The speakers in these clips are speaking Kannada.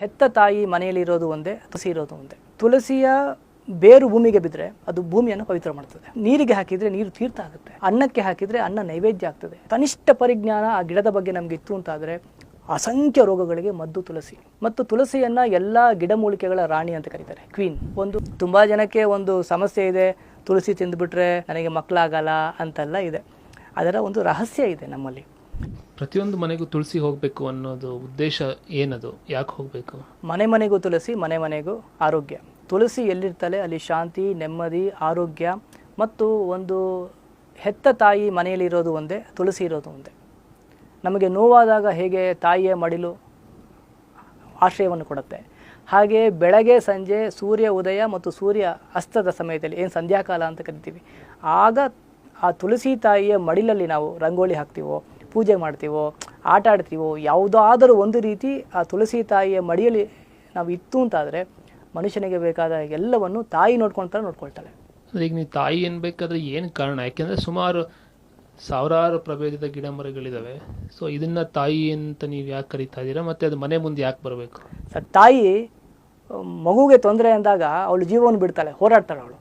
ಹೆತ್ತ ತಾಯಿ ಮನೆಯಲ್ಲಿ ಇರೋದು ಒಂದೇ, ತುಳಸಿ ಇರೋದು ಒಂದೇ. ತುಳಸಿಯ ಬೇರು ಭೂಮಿಗೆ ಬಿದ್ದರೆ ಅದು ಭೂಮಿಯನ್ನು ಪವಿತ್ರ ಮಾಡ್ತದೆ. ನೀರಿಗೆ ಹಾಕಿದರೆ ನೀರು ತೀರ್ಥ ಆಗುತ್ತೆ. ಅನ್ನಕ್ಕೆ ಹಾಕಿದರೆ ಅನ್ನ ನೈವೇದ್ಯ ಆಗ್ತದೆ. ಕನಿಷ್ಠ ಪರಿಜ್ಞಾನ ಆ ಗಿಡದ ಬಗ್ಗೆ ನಮಗೆ ಇತ್ತು ಅಂತಾದರೆ ಅಸಂಖ್ಯ ರೋಗಗಳಿಗೆ ಮದ್ದು ತುಳಸಿ. ಮತ್ತು ತುಳಸಿಯನ್ನ ಎಲ್ಲ ಗಿಡಮೂಲಿಕೆಗಳ ರಾಣಿ ಅಂತ ಕರೀತಾರೆ. ಕ್ವೀನ್. ಒಂದು ತುಂಬಾ ಜನಕ್ಕೆ ಒಂದು ಸಮಸ್ಯೆ ಇದೆ. ತುಳಸಿ ತಿಂದುಬಿಟ್ರೆ ನನಗೆ ಮಕ್ಕಳಾಗಲ್ಲ ಅಂತೆಲ್ಲ ಇದೆ. ಅದರ ಒಂದು ರಹಸ್ಯ ಇದೆ ನಮ್ಮಲ್ಲಿ. ಪ್ರತಿಯೊಂದು ಮನೆಗೂ ತುಳಸಿ ಹೋಗಬೇಕು ಅನ್ನೋದು ಉದ್ದೇಶ ಏನದು? ಯಾಕೆ ಹೋಗಬೇಕು? ಮನೆ ಮನೆಗೂ ತುಳಸಿ, ಮನೆ ಮನೆಗೂ ಆರೋಗ್ಯ. ತುಳಸಿ ಎಲ್ಲಿರ್ತಾಳೆ ಅಲ್ಲಿ ಶಾಂತಿ, ನೆಮ್ಮದಿ, ಆರೋಗ್ಯ ಮತ್ತು ಒಂದು ಹೆತ್ತ ತಾಯಿ ಮನೆಯಲ್ಲಿರೋದು ಒಂದೇ, ತುಳಸಿ ಇರೋದು ಒಂದೇ. ನಮಗೆ ನೋವಾದಾಗ ಹೇಗೆ ತಾಯಿಯ ಮಡಿಲು ಆಶ್ರಯವನ್ನು ಕೊಡುತ್ತೆ? ಹಾಗೆ ಬೆಳಗ್ಗೆ, ಸಂಜೆ, ಸೂರ್ಯ ಉದಯ ಮತ್ತು ಸೂರ್ಯ ಅಸ್ತದ ಸಮಯದಲ್ಲಿ, ಏನು ಸಂಧ್ಯಾಕಾಲ ಅಂತ ಕರಿತೀವಿ. ಆಗ ಆ ತುಳಸಿ ತಾಯಿಯ ಮಡಿಲಲ್ಲಿ ನಾವು ರಂಗೋಲಿ ಹಾಕ್ತೀವೋ ಪೂಜೆ ಮಾಡ್ತೀವೋ ಆಟ ಆಡ್ತೀವೋ ಯಾವುದಾದರೂ ಒಂದು ರೀತಿ ಆ ತುಳಸಿ ತಾಯಿಯ ಮಡಿಯಲ್ಲಿ ನಾವು ಇತ್ತು ಅಂತಾದರೆ ಮನುಷ್ಯನಿಗೆ ಬೇಕಾದ ಎಲ್ಲವನ್ನು ತಾಯಿ ನೋಡ್ಕೊಳ್ತಾರೆ ನೋಡ್ಕೊಳ್ತಾಳೆ. ಈಗ ನೀವು ತಾಯಿ ಅನ್ಬೇಕಾದ್ರೆ ಏನು ಕಾರಣ? ಯಾಕೆಂದರೆ ಸುಮಾರು ಸಾವಿರಾರು ಪ್ರಭೇದದ ಗಿಡ ಮರಗಳಿದ್ದಾವೆ ಸೊ ಇದನ್ನ ತಾಯಿ ಅಂತ ನೀವು ಯಾಕೆ ಕರಿತಾ ಇದ್ದೀರಾ? ಮತ್ತೆ ಅದು ಮನೆ ಮುಂದೆ ಯಾಕೆ ಬರಬೇಕು? ಸರ್ ತಾಯಿ ಮಗುಗೆ ತೊಂದರೆ ಅಂದಾಗ ಅವಳು ಜೀವವನ್ನು ಬಿಡ್ತಾಳೆ ಹೋರಾಡ್ತಾಳೆ ಅವಳು.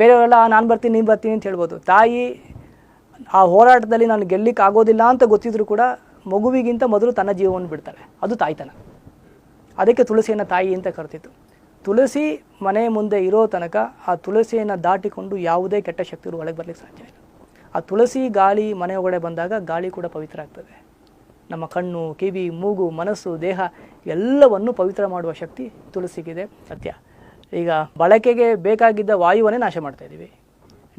ಬೇರೆಯವರೆಲ್ಲ ನಾನು ಬರ್ತೀನಿ ನೀನು ಬರ್ತೀನಿ ಅಂತ ಹೇಳ್ಬೋದು. ತಾಯಿ ಆ ಹೋರಾಟದಲ್ಲಿ ನಾನು ಗೆಲ್ಲಿಕ್ಕೆ ಆಗೋದಿಲ್ಲ ಅಂತ ಗೊತ್ತಿದ್ರು ಕೂಡ ಮಗುವಿಗಿಂತ ಮೊದಲು ತನ್ನ ಜೀವವನ್ನು ಬಿಡ್ತಾರೆ. ಅದು ತಾಯ್ತನ. ಅದಕ್ಕೆ ತುಳಸಿಯನ್ನು ತಾಯಿ ಅಂತ ಕರ್ತಿತ್ತು ತುಳಸಿ ಮನೆ ಮುಂದೆ ಇರೋ ತನಕ ಆ ತುಳಸಿಯನ್ನು ದಾಟಿಕೊಂಡು ಯಾವುದೇ ಕೆಟ್ಟ ಶಕ್ತಿಗಳು ಒಳಗೆ ಬರಲಿಕ್ಕೆ ಸಾಧ್ಯ ಇಲ್ಲ. ಆ ತುಳಸಿ ಗಾಳಿ ಮನೆ ಒಳಗಡೆ ಬಂದಾಗ ಗಾಳಿ ಕೂಡ ಪವಿತ್ರ ಆಗ್ತದೆ ನಮ್ಮ ಕಣ್ಣು, ಕಿವಿ, ಮೂಗು, ಮನಸ್ಸು, ದೇಹ ಎಲ್ಲವನ್ನು ಪವಿತ್ರ ಮಾಡುವ ಶಕ್ತಿ ತುಳಸಿಗಿದೆ ಸತ್ಯ. ಈಗ ಬಳಕೆಗೆ ಬೇಕಾಗಿದ್ದ ವಾಯುವನ್ನೇ ನಾಶ ಮಾಡ್ತಾ ಇದ್ದೀವಿ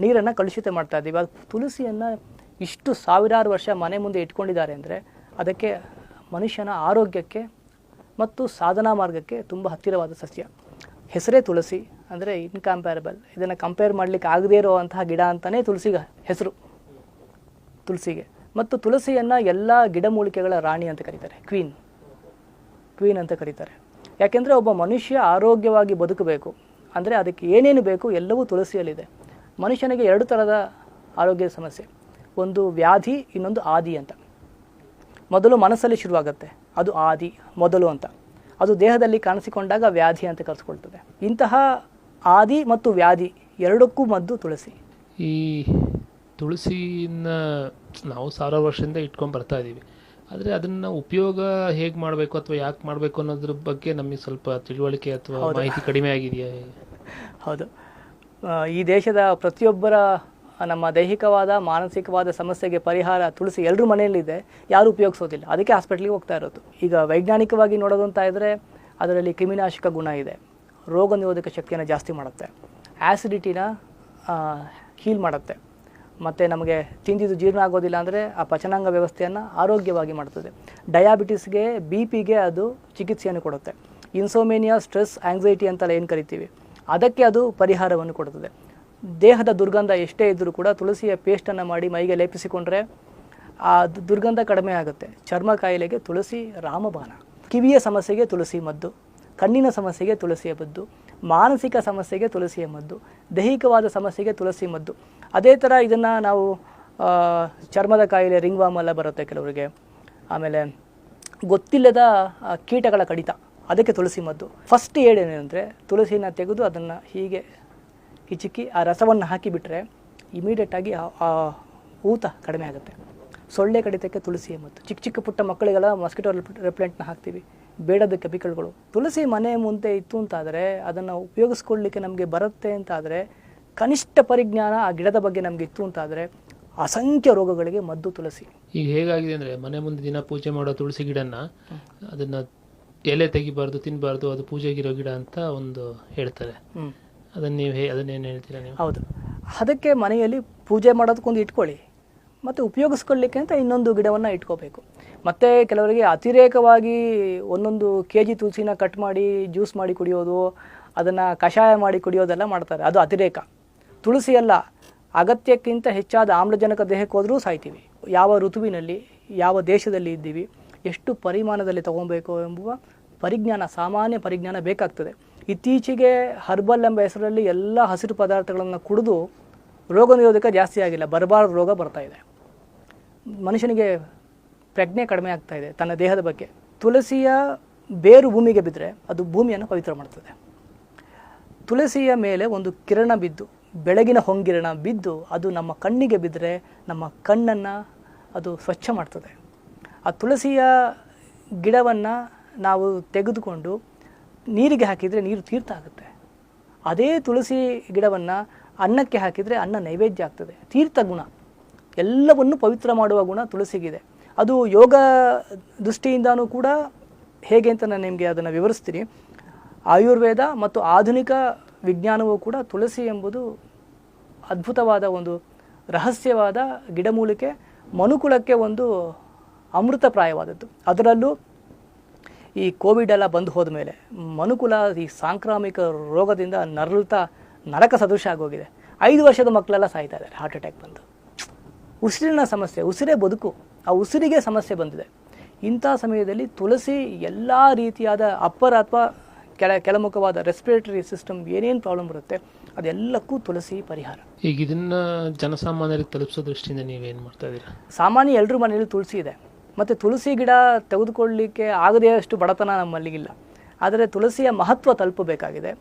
ನೀರನ್ನು ಕಲುಷಿತ ಮಾಡ್ತಾ ಇದ್ದೀವಿ. ಅದು ತುಳಸಿಯನ್ನು ಇಷ್ಟು ಸಾವಿರಾರು ವರ್ಷ ಮನೆ ಮುಂದೆ ಇಟ್ಕೊಂಡಿದ್ದಾರೆ ಅಂದರೆ ಅದಕ್ಕೆ ಮನುಷ್ಯನ ಆರೋಗ್ಯಕ್ಕೆ ಮತ್ತು ಸಾಧನಾ ಮಾರ್ಗಕ್ಕೆ ತುಂಬ ಹತ್ತಿರವಾದ ಸಸ್ಯ. ಹೆಸರೇ ತುಳಸಿ ಅಂದರೆ ಇನ್ಕಂಪ್ಯಾರಬಲ್ ಇದನ್ನು ಕಂಪೇರ್ ಮಾಡಲಿಕ್ಕೆ ಆಗದೇ ಇರುವಂತಹ ಗಿಡ ಅಂತಲೇ ತುಳಸಿಗೆ ಹೆಸರು. ತುಳಸಿಗೆ. ಮತ್ತು ತುಳಸಿಯನ್ನು ಎಲ್ಲ ಗಿಡಮೂಲಿಕೆಗಳ ರಾಣಿ ಅಂತ ಕರೀತಾರೆ. ಕ್ವೀನ್ ಕ್ವೀನ್ ಅಂತ ಕರೀತಾರೆ. ಯಾಕೆಂದರೆ ಒಬ್ಬ ಮನುಷ್ಯ ಆರೋಗ್ಯವಾಗಿ ಬದುಕಬೇಕು. ಅಂದರೆ ಅದಕ್ಕೆ ಏನೇನು ಬೇಕು ಎಲ್ಲವೂ ತುಳಸಿಯಲ್ಲಿದೆ. ಮನುಷ್ಯನಿಗೆ ಎರಡು ಥರದ ಆರೋಗ್ಯದ ಸಮಸ್ಯೆ. ಒಂದು ವ್ಯಾಧಿ ಇನ್ನೊಂದು ಆದಿ ಅಂತ. ಮೊದಲು ಮನಸ್ಸಲ್ಲಿ ಶುರುವಾಗುತ್ತೆ. ಅದು ಆದಿ ಮೊದಲು ಅಂತ. ಅದು ದೇಹದಲ್ಲಿ ಕಾಣಿಸಿಕೊಂಡಾಗ ವ್ಯಾಧಿ ಅಂತ ಕರೆಸ್ಕೊಳ್ತದೆ. ಇಂತಹ ಆದಿ ಮತ್ತು ವ್ಯಾಧಿ ಎರಡಕ್ಕೂ ಮದ್ದು ತುಳಸಿ. ಈ ತುಳಸಿನ ನಾವು ಸಾವಿರ ವರ್ಷದಿಂದ ಇಟ್ಕೊಂಡು ಬರ್ತಾ ಇದ್ದೀವಿ ಆದರೆ ಅದನ್ನು ಉಪಯೋಗ ಹೇಗೆ ಮಾಡಬೇಕು ಅಥವಾ ಯಾಕೆ ಮಾಡಬೇಕು ಅನ್ನೋದ್ರ ಬಗ್ಗೆ ನಮಗೆ ಸ್ವಲ್ಪ ತಿಳುವಳಿಕೆ ಅಥವಾ ಮಾಹಿತಿ ಕಡಿಮೆ ಆಗಿದೆಯಾ? ಹೌದು. ಈ ದೇಶದ ಪ್ರತಿಯೊಬ್ಬರ ನಮ್ಮ ದೈಹಿಕವಾದ, ಮಾನಸಿಕವಾದ ಸಮಸ್ಯೆಗೆ ಪರಿಹಾರ ತುಳಸಿ ಎಲ್ಲರ ಮನೆಯಲ್ಲಿದೆ, ಯಾರು ಉಪಯೋಗಿಸೋದಿಲ್ಲ. ಅದಕ್ಕೆ ಹಾಸ್ಪಿಟ್ಲಿಗೆ ಹೋಗ್ತಾ ಇರೋದು. ಈಗ ವೈಜ್ಞಾನಿಕವಾಗಿ ನೋಡೋದು ಅಂತ ಇದ್ದರೆ ಅದರಲ್ಲಿ ಕ್ರಿಮಿನಾಶಕ ಗುಣ ಇದೆ. ರೋಗ ನಿರೋಧಕ ಶಕ್ತಿಯನ್ನು ಜಾಸ್ತಿ ಮಾಡುತ್ತೆ. ಆ್ಯಸಿಡಿಟಿನ ಹೀಲ್ ಮಾಡುತ್ತೆ. ಮತ್ತು ನಮಗೆ ತಿಂದಿದ್ದು ಜೀರ್ಣ ಆಗೋದಿಲ್ಲ ಅಂದರೆ ಆ ಪಚನಾಂಗ ವ್ಯವಸ್ಥೆಯನ್ನು ಆರೋಗ್ಯವಾಗಿ ಮಾಡ್ತದೆ. ಡಯಾಬಿಟಿಸ್ಗೆ ಬಿ ಪಿಗೆ ಅದು ಚಿಕಿತ್ಸೆಯನ್ನು ಕೊಡುತ್ತೆ. ಇನ್ಸೋಮೇನಿಯಾ ಸ್ಟ್ರೆಸ್ ಆಂಗ್ಸೈಟಿ ಅಂತೆಲ್ಲ ಏನು ಕರಿತೀವಿ? ಅದಕ್ಕೆ ಅದು ಪರಿಹಾರವನ್ನು ಕೊಡುತ್ತದೆ. ದೇಹದ ದುರ್ಗಂಧ ಎಷ್ಟೇ ಇದ್ದರೂ ಕೂಡ ತುಳಸಿಯ ಪೇಸ್ಟನ್ನು ಮಾಡಿ ಮೈಗೆ ಲೇಪಿಸಿಕೊಂಡ್ರೆ ಆ ದುರ್ಗಂಧ ಕಡಿಮೆ ಆಗುತ್ತೆ. ಚರ್ಮ ಕಾಯಿಲೆಗೆ ತುಳಸಿ ರಾಮಬಾಣ. ಕಿವಿಯ ಸಮಸ್ಯೆಗೆ ತುಳಸಿ ಮದ್ದು, ಕಣ್ಣಿನ ಸಮಸ್ಯೆಗೆ ತುಳಸಿಯ ಮದ್ದು, ಮಾನಸಿಕ ಸಮಸ್ಯೆಗೆ ತುಳಸಿಯ ಮದ್ದು, ದೈಹಿಕವಾದ ಸಮಸ್ಯೆಗೆ ತುಳಸಿ ಮದ್ದು. ಅದೇ ಥರ ಇದನ್ನು ನಾವು ಚರ್ಮದ ಕಾಯಿಲೆ, ರಿಂಗ್ವಾಮ್ ಎಲ್ಲ ಬರುತ್ತೆ ಕೆಲವರಿಗೆ. ಆಮೇಲೆ ಗೊತ್ತಿಲ್ಲದ ಕೀಟಗಳ ಕಡಿತ. ಅದಕ್ಕೆ ತುಳಸಿ ಮದ್ದು. ಫಸ್ಟ್ ಏನಂದರೆ ತುಳಸಿನ ತೆಗೆದು ಅದನ್ನು ಹೀಗೆ ಹಿಚುಕಿ ಆ ರಸವನ್ನು ಹಾಕಿಬಿಟ್ರೆ ಇಮಿಡಿಯೇಟಾಗಿ ಆ ಆ ಊತ ಕಡಿಮೆ ಆಗುತ್ತೆ. ಸೊಳ್ಳೆ ಕಡಿತಕ್ಕೆ ತುಳಸಿ ಮದ್ದು. ಚಿಕ್ಕ ಚಿಕ್ಕ ಪುಟ್ಟ ಮಕ್ಕಳಿಗೆಲ್ಲ ಮಸ್ಕಿಟೋ ರೆಪ್ಲೆಂಟ್ನ ಹಾಕ್ತೀವಿ. ಬೇಡದ ಕೆಮಿಕಲ್ಗಳು ತುಳಸಿ ಮನೆ ಮುಂದೆ ಇತ್ತು ಅಂತಾದರೆ ಅದನ್ನು ಉಪಯೋಗಿಸ್ಕೊಳ್ಳಿಕ್ಕೆ ನಮಗೆ ಬರುತ್ತೆ ಅಂತಾದರೆ ಕನಿಷ್ಠ ಪರಿಜ್ಞಾನ ಆ ಗಿಡದ ಬಗ್ಗೆ ನಮಗೆ ಇತ್ತು ಅಂತಾದರೆ ಅಸಂಖ್ಯ ರೋಗಗಳಿಗೆ ಮದ್ದು ತುಳಸಿ. ಈಗ ಹೇಗಾಗಿದೆ ಅಂದರೆ ಮನೆ ಮುಂದೆ ದಿನ ಪೂಜೆ ಮಾಡೋ ತುಳಸಿ ಗಿಡನ ಅದನ್ನ ಎಲೆ ತೆಗಿಬಾರ್ದು ತಿನ್ನಬಾರ್ದು ಅದು ಪೂಜೆಗಿರೋ ಗಿಡ ಅಂತ ಒಂದು ಹೇಳ್ತಾರೆ. ಅದನ್ನ ನೀವು ಅದನ್ನ ಅದನ್ನೇನು ಹೇಳ್ತೀರಾ ನೀವು? ಹೌದು. ಅದಕ್ಕೆ ಮನೆಯಲ್ಲಿ ಪೂಜೆ ಮಾಡೋದಕ್ಕೊಂದು ಇಟ್ಕೊಳ್ಳಿ. ಮತ್ತು ಉಪಯೋಗಿಸ್ಕೊಳ್ಳಿಕ್ಕೆ ಅಂತ ಇನ್ನೊಂದು ಗಿಡವನ್ನು ಇಟ್ಕೋಬೇಕು. ಮತ್ತು ಕೆಲವರಿಗೆ ಅತಿರೇಕವಾಗಿ ಒಂದೊಂದು ಕೆ ಜಿ ತುಳಸಿನ ಕಟ್ ಮಾಡಿ ಜ್ಯೂಸ್ ಮಾಡಿ ಕುಡಿಯೋದು ಅದನ್ನು ಕಷಾಯ ಮಾಡಿ ಕುಡಿಯೋದೆಲ್ಲ ಮಾಡ್ತಾರೆ. ಅದು ಅತಿರೇಕ. ತುಳಸಿ ಅಲ್ಲ ಅಗತ್ಯಕ್ಕಿಂತ ಹೆಚ್ಚಾದ ಆಮ್ಲಜನಕ ದೇಹಕ್ಕೆ ಹೋದರೂ ಸಾಯ್ತೀವಿ. ಯಾವ ಋತುವಿನಲ್ಲಿ ಯಾವ ದೇಶದಲ್ಲಿ ಇದ್ದೀವಿ ಎಷ್ಟು ಪರಿಮಾಣದಲ್ಲಿ ತಗೊಬೇಕು ಎಂಬುವ ಪರಿಜ್ಞಾನ, ಸಾಮಾನ್ಯ ಪರಿಜ್ಞಾನ ಬೇಕಾಗ್ತದೆ. ಇತ್ತೀಚೆಗೆ ಹರ್ಬಲ್ ಎಂಬ ಹೆಸರಲ್ಲಿ ಎಲ್ಲ ಹಸಿರು ಪದಾರ್ಥಗಳನ್ನು ಕುಡಿದು ರೋಗ ನಿರೋಧಕ ಜಾಸ್ತಿ ಆಗಿಲ್ಲ, ಬರಬಾರ್ದು ರೋಗ ಬರ್ತಾ ಇದೆ. ಮನುಷ್ಯನಿಗೆ ಪ್ರಜ್ಞೆ ಕಡಿಮೆ ಆಗ್ತಾ ಇದೆ ತನ್ನ ದೇಹದ ಬಗ್ಗೆ. ತುಳಸಿಯ ಬೇರು ಭೂಮಿಗೆ ಬಿದ್ದರೆ ಅದು ಭೂಮಿಯನ್ನು ಪವಿತ್ರ ಮಾಡ್ತದೆ. ತುಳಸಿಯ ಮೇಲೆ ಒಂದು ಕಿರಣ ಬಿದ್ದು, ಬೆಳಗಿನ ಹೊಂಗಿರಣ ಬಿದ್ದು ಅದು ನಮ್ಮ ಕಣ್ಣಿಗೆ ಬಿದ್ದರೆ ನಮ್ಮ ಕಣ್ಣನ್ನು ಅದು ಸ್ವಚ್ಛ ಮಾಡ್ತದೆ. ಆ ತುಳಸಿಯ ಗಿಡವನ್ನು ನಾವು ತೆಗೆದುಕೊಂಡು ನೀರಿಗೆ ಹಾಕಿದರೆ ನೀರು ತೀರ್ಥ ಆಗುತ್ತೆ. ಅದೇ ತುಳಸಿ ಗಿಡವನ್ನು ಅನ್ನಕ್ಕೆ ಹಾಕಿದರೆ ಅನ್ನ ನೈವೇದ್ಯ ಆಗ್ತದೆ. ತೀರ್ಥ ಗುಣ. ಎಲ್ಲವನ್ನು ಪವಿತ್ರ ಮಾಡುವ ಗುಣ ತುಳಸಿಗಿದೆ. ಅದು ಯೋಗ ದೃಷ್ಟಿಯಿಂದನೂ ಕೂಡ ಹೇಗೆ ಅಂತ ನಾನು ನಿಮಗೆ ಅದನ್ನು ವಿವರಿಸ್ತೀನಿ. ಆಯುರ್ವೇದ ಮತ್ತು ಆಧುನಿಕ ವಿಜ್ಞಾನವೂ ಕೂಡ ತುಳಸಿ ಎಂಬುದು ಅದ್ಭುತವಾದ ಒಂದು ರಹಸ್ಯವಾದ ಗಿಡಮೂಲಿಕೆ ಮನುಕುಲಕ್ಕೆ ಒಂದು ಅಮೃತಪ್ರಾಯವಾದದ್ದು. ಅದರಲ್ಲೂ ಈ ಕೋವಿಡ್ ಎಲ್ಲ ಬಂದು ಹೋದ ಮೇಲೆ ಮನುಕುಲ ಈ ಸಾಂಕ್ರಾಮಿಕ ರೋಗದಿಂದ ನರಳುತ್ತಾ ನರಕ ಸದೃಶ ಆಗೋಗಿದೆ. ಐದು ವರ್ಷದ ಮಕ್ಕಳೆಲ್ಲ ಸಾಯ್ತಾ ಇದ್ದಾರೆ ಹಾರ್ಟ್ ಅಟ್ಯಾಕ್ ಬಂದು. ಉಸಿರಿನ ಸಮಸ್ಯೆ ಉಸಿರೇ ಬದುಕು ಆ ಉಸಿರಿಗೆ ಸಮಸ್ಯೆ ಬಂದಿದೆ. ಇಂಥ ಸಮಯದಲ್ಲಿ ತುಳಸಿ ಎಲ್ಲ ರೀತಿಯಾದ ಅಪ್ಪರ್ ಅಥವಾ ಕೆಳ ಕೆಳಮುಖವಾದ ರೆಸ್ಪಿರೇಟರಿ ಸಿಸ್ಟಮ್ ಏನೇನು ಪ್ರಾಬ್ಲಮ್ ಬರುತ್ತೆ ಅದೆಲ್ಲಕ್ಕೂ ತುಳಸಿ ಪರಿಹಾರ. ಈಗ ಇದನ್ನ ಜನಸಾಮಾನ್ಯರಿಗೆ ತಲುಪಿಸೋ ದೃಷ್ಟಿಯಿಂದ ನೀವೇನು ಮಾಡ್ತಾ ಇದ್ದೀರಾ? ಸಾಮಾನ್ಯ ಎಲ್ಲರೂ ಮನೆಯಲ್ಲಿ ತುಳಸಿ ಇದೆ. ಮತ್ತು ತುಳಸಿ ಗಿಡ ತೆಗೆದುಕೊಳ್ಳಲಿಕ್ಕೆ ಆಗದೇ ಅಷ್ಟು ಬಡತನ ನಮ್ಮಲ್ಲಿಗಿಲ್ಲ. ಆದರೆ ತುಳಸಿಯ ಮಹತ್ವ ತಲುಪಬೇಕಾಗಿದೆ.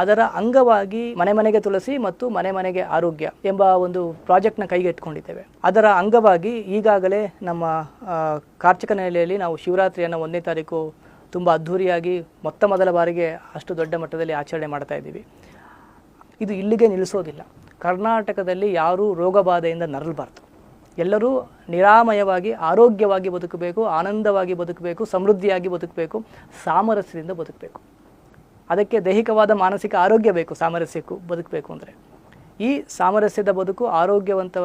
ಅದರ ಅಂಗವಾಗಿ ಮನೆ ಮನೆಗೆ ತುಳಸಿ ಮತ್ತು ಮನೆ ಮನೆಗೆ ಆರೋಗ್ಯ ಎಂಬ ಒಂದು ಪ್ರಾಜೆಕ್ಟ್ನ ಕೈಗೆತ್ತಿಕೊಂಡಿದ್ದೇವೆ ಅದರ ಅಂಗವಾಗಿ ಈಗಾಗಲೇ ನಮ್ಮ ಕಾರ್ಚಕ ನೆಲೆಯಲ್ಲಿ ನಾವು ಶಿವರಾತ್ರಿಯನ್ನು ಒಂದನೇ ತಾರೀಕು ತುಂಬ ಅದ್ಧೂರಿಯಾಗಿ ಮೊತ್ತ ಮೊದಲ ಬಾರಿಗೆ ಅಷ್ಟು ದೊಡ್ಡ ಮಟ್ಟದಲ್ಲಿ ಆಚರಣೆ ಮಾಡ್ತಾ ಇದ್ದೀವಿ. ಇದು ಇಲ್ಲಿಗೆ ನಿಲ್ಲಿಸೋದಿಲ್ಲ. ಕರ್ನಾಟಕದಲ್ಲಿ ಯಾರೂ ರೋಗಬಾಧೆಯಿಂದ ನರಳಬಾರ್ದು. ಎಲ್ಲರೂ ನಿರಾಮಯವಾಗಿ, ಆರೋಗ್ಯವಾಗಿ ಬದುಕಬೇಕು, ಆನಂದವಾಗಿ ಬದುಕಬೇಕು, ಸಮೃದ್ಧಿಯಾಗಿ ಬದುಕಬೇಕು, ಸಾಮರಸ್ಯದಿಂದ ಬದುಕಬೇಕು. ಅದಕ್ಕೆ ದೈಹಿಕವಾದ ಮಾನಸಿಕ ಆರೋಗ್ಯ ಬೇಕು, ಸಾಮರಸ್ಯಕ್ಕೂ ಬದುಕಬೇಕು ಅಂದರೆ. ಈ ಸಾಮರಸ್ಯದ ಬದುಕು ಆರೋಗ್ಯವಂತ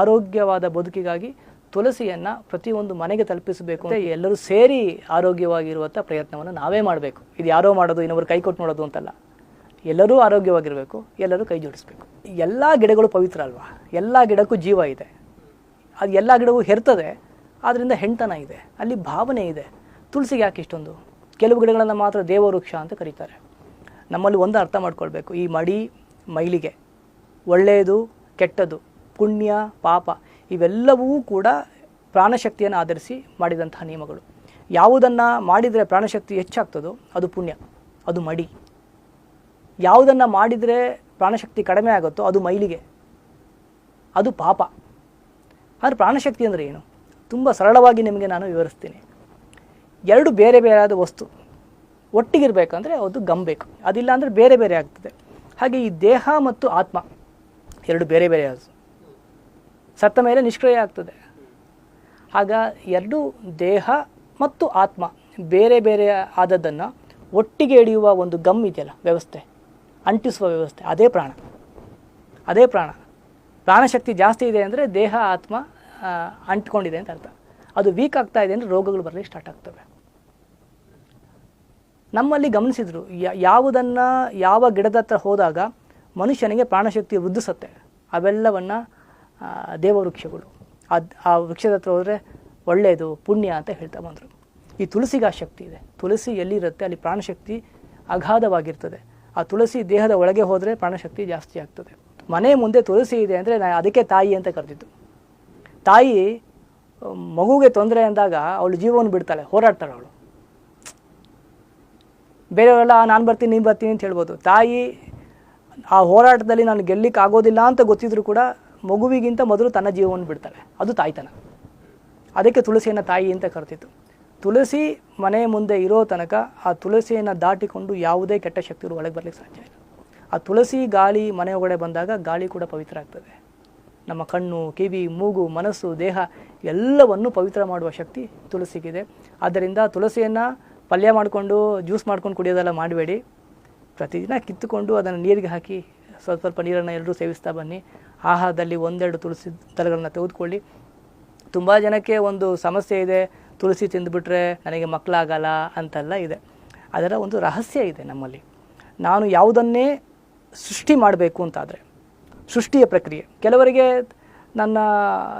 ಆರೋಗ್ಯವಾದ ಬದುಕಿಗಾಗಿ ತುಳಸಿಯನ್ನು ಪ್ರತಿಯೊಂದು ಮನೆಗೆ ತಲುಪಿಸಬೇಕು ಅಂತ ಎಲ್ಲರೂ ಸೇರಿ ಆರೋಗ್ಯವಾಗಿರುವಂಥ ಪ್ರಯತ್ನವನ್ನು ನಾವೇ ಮಾಡಬೇಕು. ಇದು ಯಾರೋ ಮಾಡೋದು, ಇನ್ನೊಬ್ರು ಕೈ ಕೊಟ್ಟು ನೋಡೋದು ಅಂತಲ್ಲ. ಎಲ್ಲರೂ ಆರೋಗ್ಯವಾಗಿರಬೇಕು, ಎಲ್ಲರೂ ಕೈ ಜೋಡಿಸ್ಬೇಕು. ಎಲ್ಲ ಗಿಡಗಳು ಪವಿತ್ರ ಅಲ್ವಾ? ಎಲ್ಲ ಗಿಡಕ್ಕೂ ಜೀವ ಇದೆ. ಅದು ಎಲ್ಲ ಗಿಡವೂ ಹೆರ್ತದೆ ಆದ್ದರಿಂದ ಹೆಣ್ತನ ಇದೆ. ಅಲ್ಲಿ ಭಾವನೆ ಇದೆ. ತುಳಸಿಗೆ ಯಾಕೆ ಇಷ್ಟೊಂದು? ಕೆಲವು ಗಿಡಗಳನ್ನು ಮಾತ್ರ ದೇವವೃಕ್ಷ ಅಂತ ಕರೀತಾರೆ. ನಮ್ಮಲ್ಲಿ ಒಂದು ಅರ್ಥ ಮಾಡ್ಕೊಳ್ಬೇಕು. ಈ ಮಡಿ ಮೈಲಿಗೆ, ಒಳ್ಳೆಯದು ಕೆಟ್ಟದ್ದು ಪುಣ್ಯ, ಪಾಪ, ಇವೆಲ್ಲವೂ ಕೂಡ ಪ್ರಾಣಶಕ್ತಿಯನ್ನು ಆಧರಿಸಿ ಮಾಡಿದಂತಹ ನಿಯಮಗಳು. ಯಾವುದನ್ನು ಮಾಡಿದರೆ ಪ್ರಾಣಶಕ್ತಿ ಹೆಚ್ಚಾಗ್ತದೋ ಅದು ಪುಣ್ಯ, ಅದು ಮಡಿ. ಯಾವುದನ್ನು ಮಾಡಿದರೆ ಪ್ರಾಣಶಕ್ತಿ ಕಡಿಮೆ ಆಗುತ್ತೋ ಅದು ಮೈಲಿಗೆ, ಅದು ಪಾಪ. ಆದರೆ ಪ್ರಾಣಶಕ್ತಿ ಅಂದರೆ ಏನು? ತುಂಬ ಸರಳವಾಗಿ ನಿಮಗೆ ನಾನು ವಿವರಿಸ್ತೀನಿ. ಎರಡು ಬೇರೆ ಬೇರೆಯಾದ ವಸ್ತು ಒಟ್ಟಿಗಿರಬೇಕಂದ್ರೆ ಅದು ಗಂಬೇಕು ಅದಿಲ್ಲ ಅಂದರೆ ಬೇರೆ ಬೇರೆ ಆಗ್ತದೆ. ಹಾಗೆ ಈ ದೇಹ ಮತ್ತು ಆತ್ಮ ಎರಡು ಬೇರೆ ಬೇರೆ ಆದ ಸತ್ತ ಮೇಲೆ ನಿಷ್ಕ್ರಿಯ ಆಗ್ತದೆ. ಆಗ ಎರಡು ದೇಹ ಮತ್ತು ಆತ್ಮ ಬೇರೆ ಬೇರೆ ಆದದ್ದನ್ನು ಒಟ್ಟಿಗೆ ಹಿಡಿಯುವ ಒಂದು ಗಮ್ ಇದೆಯಲ್ಲ, ವ್ಯವಸ್ಥೆ, ಅಂಟಿಸುವ ವ್ಯವಸ್ಥೆ, ಅದೇ ಪ್ರಾಣ. ಅದೇ ಪ್ರಾಣ. ಪ್ರಾಣಶಕ್ತಿ ಜಾಸ್ತಿ ಇದೆ ಅಂದರೆ ದೇಹ, ಆತ್ಮ ಅಂಟ್ಕೊಂಡಿದೆ ಅಂತ ಅರ್ಥ. ಅದು ವೀಕ್ ಆಗ್ತಾ ಇದೆ ಅಂದರೆ ರೋಗಗಳು ಬರಲಿಕ್ಕೆ ಸ್ಟಾರ್ಟ್ ಆಗ್ತವೆ. ನಮ್ಮಲ್ಲಿ ಗಮನಿಸಿದ್ರು ಯಾವುದನ್ನು, ಯಾವ ಗಿಡದ ಹತ್ರ ಹೋದಾಗ ಮನುಷ್ಯನಿಗೆ ಪ್ರಾಣಶಕ್ತಿ ವೃದ್ಧಿಸುತ್ತೆ. ಅವೆಲ್ಲವನ್ನು ದೇವವೃಕ್ಷಗಳು. ಅದು, ಆ ವೃಕ್ಷದ ಹತ್ರ ಹೋದರೆ ಒಳ್ಳೆಯದು ಪುಣ್ಯ ಅಂತ ಹೇಳ್ತಾ ಬಂದರು. ಈ ತುಳಸಿಗೆ ಆ ಶಕ್ತಿ ಇದೆ. ತುಳಸಿ ಎಲ್ಲಿರುತ್ತೆ? ಅಲ್ಲಿ ಪ್ರಾಣಶಕ್ತಿ ಅಗಾಧವಾಗಿರ್ತದೆ. ಆ ತುಳಸಿ ದೇಹದ ಒಳಗೆ ಹೋದರೆ ಪ್ರಾಣಶಕ್ತಿ ಜಾಸ್ತಿ ಆಗ್ತದೆ. ಮನೆ ಮುಂದೆ ತುಳಸಿ ಇದೆ ಅಂದರೆ ನಾನು ಅದಕ್ಕೆ ತಾಯಿ ಅಂತ ಕರೆದಿದ್ದು. ತಾಯಿ ಮಗುಗೆ ತೊಂದರೆ ಅಂದಾಗ ಅವಳು ಜೀವವನ್ನು ಬಿಡ್ತಾಳೆ, ಹೋರಾಡ್ತಾಳೆ ಅವಳು. ಬೇರೆಯವರೆಲ್ಲ ನಾನು ಬರ್ತೀನಿ, ನೀನು ಬರ್ತೀನಿ ಅಂತ ಹೇಳ್ಬೋದು. ತಾಯಿ, ಆ ಹೋರಾಟದಲ್ಲಿ ನಾನು ಗೆಲ್ಲಿಕ್ಕೆ ಆಗೋದಿಲ್ಲ ಅಂತ ಗೊತ್ತಿದ್ರು ಕೂಡ ಮಗುವಿಗಿಂತ ಮೊದಲು ತನ್ನ ಜೀವವನ್ನು ಬಿಡ್ತಾಳೆ. ಅದು ತಾಯ್ತನ. ಅದಕ್ಕೆ ತುಳಸಿಯನ್ನು ತಾಯಿ ಅಂತ ಕರೆದಿತ್ತು ತುಳಸಿ ಮನೆ ಮುಂದೆ ಇರೋ ತನಕ ಆ ತುಳಸಿಯನ್ನು ದಾಟಿಕೊಂಡು ಯಾವುದೇ ಕೆಟ್ಟ ಶಕ್ತಿಗಳು ಒಳಗೆ ಬರಲಿಕ್ಕೆ ಸಾಧ್ಯ ಇಲ್ಲ. ಆ ತುಳಸಿ ಗಾಳಿ ಮನೆ ಒಳಗಡೆ ಬಂದಾಗ ಗಾಳಿ ಕೂಡ ಪವಿತ್ರ ಆಗ್ತದೆ ನಮ್ಮ ಕಣ್ಣು, ಕಿವಿ, ಮೂಗು, ಮನಸ್ಸು, ದೇಹ ಎಲ್ಲವನ್ನು ಪವಿತ್ರ ಮಾಡುವ ಶಕ್ತಿ ತುಳಸಿಗಿದೆ. ಆದ್ದರಿಂದ ತುಳಸಿಯನ್ನು ಪಲ್ಯ ಮಾಡಿಕೊಂಡು, ಜ್ಯೂಸ್ ಮಾಡ್ಕೊಂಡು ಕುಡಿಯೋದೆಲ್ಲ ಮಾಡಬೇಡಿ. ಪ್ರತಿದಿನ ಕಿತ್ತುಕೊಂಡು ಅದನ್ನು ನೀರಿಗೆ ಹಾಕಿ ಸ್ವಲ್ಪ ಸ್ವಲ್ಪ ನೀರನ್ನು ಎಲ್ಲರೂ ಸೇವಿಸ್ತಾ ಬನ್ನಿ. ಆಹಾರದಲ್ಲಿ ಒಂದೆರಡು ತುಳಸಿ ತಲೆಗಳನ್ನು ತೆಗೆದುಕೊಳ್ಳಿ. ತುಂಬ ಜನಕ್ಕೆ ಒಂದು ಸಮಸ್ಯೆ ಇದೆ, ತುಳಸಿ ತಿಂದುಬಿಟ್ರೆ ನನಗೆ ಮಕ್ಕಳಾಗಲ್ಲ ಅಂತೆಲ್ಲ ಇದೆ. ಅದರ ಒಂದು ರಹಸ್ಯ ಇದೆ ನಮ್ಮಲ್ಲಿ. ನಾನು ಯಾವುದನ್ನೇ ಸೃಷ್ಟಿ ಮಾಡಬೇಕು ಅಂತಾದರೆ, ಸೃಷ್ಟಿಯ ಪ್ರಕ್ರಿಯೆ. ಕೆಲವರಿಗೆ ನನ್ನ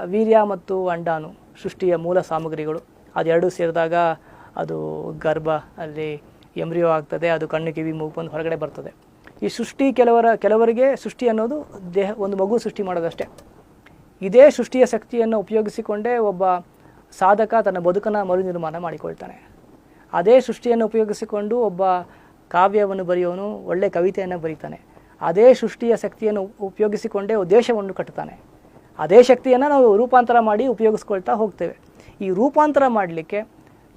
ವೀರ್ಯ ಮತ್ತು ಅಂಡಾನು ಸೃಷ್ಟಿಯ ಮೂಲ ಸಾಮಗ್ರಿಗಳು, ಅದೆರಡೂ ಸೇರಿದಾಗ ಅದು ಗರ್ಭ, ಅಲ್ಲಿ ಎಂಬ್ರಿಯೋ ಆಗ್ತದೆ, ಅದು ಕಣ್ಣು, ಕಿವಿ, ಮೂಗು ಬಂದು ಹೊರಗಡೆ ಬರ್ತದೆ. ಈ ಸೃಷ್ಟಿ ಕೆಲವರ, ಕೆಲವರಿಗೆ ಸೃಷ್ಟಿ ಅನ್ನೋದು ದೇಹ, ಒಂದು ಮಗು ಸೃಷ್ಟಿ ಮಾಡೋದಷ್ಟೇ. ಇದೇ ಸೃಷ್ಟಿಯ ಶಕ್ತಿಯನ್ನು ಉಪಯೋಗಿಸಿಕೊಂಡೇ ಒಬ್ಬ ಸಾಧಕ ತನ್ನ ಬದುಕನ್ನು ಮರುನಿರ್ಮಾಣ ಮಾಡಿಕೊಳ್ತಾನೆ. ಅದೇ ಸೃಷ್ಟಿಯನ್ನು ಉಪಯೋಗಿಸಿಕೊಂಡು ಒಬ್ಬ ಕಾವ್ಯವನ್ನು ಬರೆಯೋನು ಒಳ್ಳೆಯ ಕವಿತೆಯನ್ನು ಬರೀತಾನೆ. ಅದೇ ಸೃಷ್ಟಿಯ ಶಕ್ತಿಯನ್ನು ಉಪಯೋಗಿಸಿಕೊಂಡೇ ದೇಶವನ್ನು ಕಟ್ಟುತ್ತಾನೆ. ಅದೇ ಶಕ್ತಿಯನ್ನು ನಾವು ರೂಪಾಂತರ ಮಾಡಿ ಉಪಯೋಗಿಸ್ಕೊಳ್ತಾ ಹೋಗ್ತೇವೆ. ಈ ರೂಪಾಂತರ ಮಾಡಲಿಕ್ಕೆ,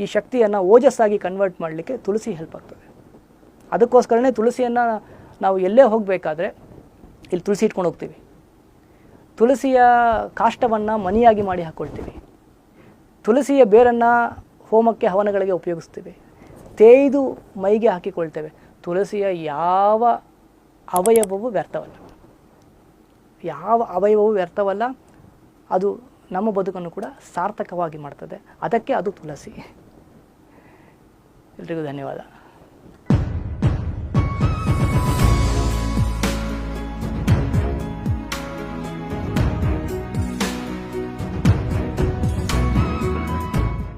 ಈ ಶಕ್ತಿಯನ್ನು ಓಜಸ್ಸಾಗಿ ಕನ್ವರ್ಟ್ ಮಾಡಲಿಕ್ಕೆ ತುಳಸಿ ಹೆಲ್ಪ್ ಆಗ್ತದೆ. ಅದಕ್ಕೋಸ್ಕರನೇ ತುಳಸಿಯನ್ನು ನಾವು ಎಲ್ಲೇ ಹೋಗಬೇಕಾದ್ರೆ ಇಲ್ಲಿ ತುಳಸಿ ಇಟ್ಕೊಂಡು ಹೋಗ್ತೀವಿ. ತುಳಸಿಯ ಕಾಷ್ಟವನ್ನು ಮನಿಯಾಗಿ ಮಾಡಿ ಹಾಕ್ಕೊಳ್ತೀವಿ ತುಳಸಿಯ ಬೇರನ್ನು ಹೋಮಕ್ಕೆ, ಹವನಗಳಿಗೆ ಉಪಯೋಗಿಸ್ತೀವಿ. ತೇಯ್ದು ಮೈಗೆ ಹಾಕಿಕೊಳ್ತೇವೆ. ತುಳಸಿಯ ಯಾವ ಅವಯವವು ವ್ಯರ್ಥವಲ್ಲ. ಯಾವ ಅವಯವವು ವ್ಯರ್ಥವಲ್ಲ, ಅದು ನಮ್ಮ ಬದುಕನ್ನು ಕೂಡ ಸಾರ್ಥಕವಾಗಿ ಮಾಡ್ತದೆ. ಅದಕ್ಕೆ ಅದು ತುಳಸಿ ಎಲ್ರಿಗೂ ಧನ್ಯವಾದ.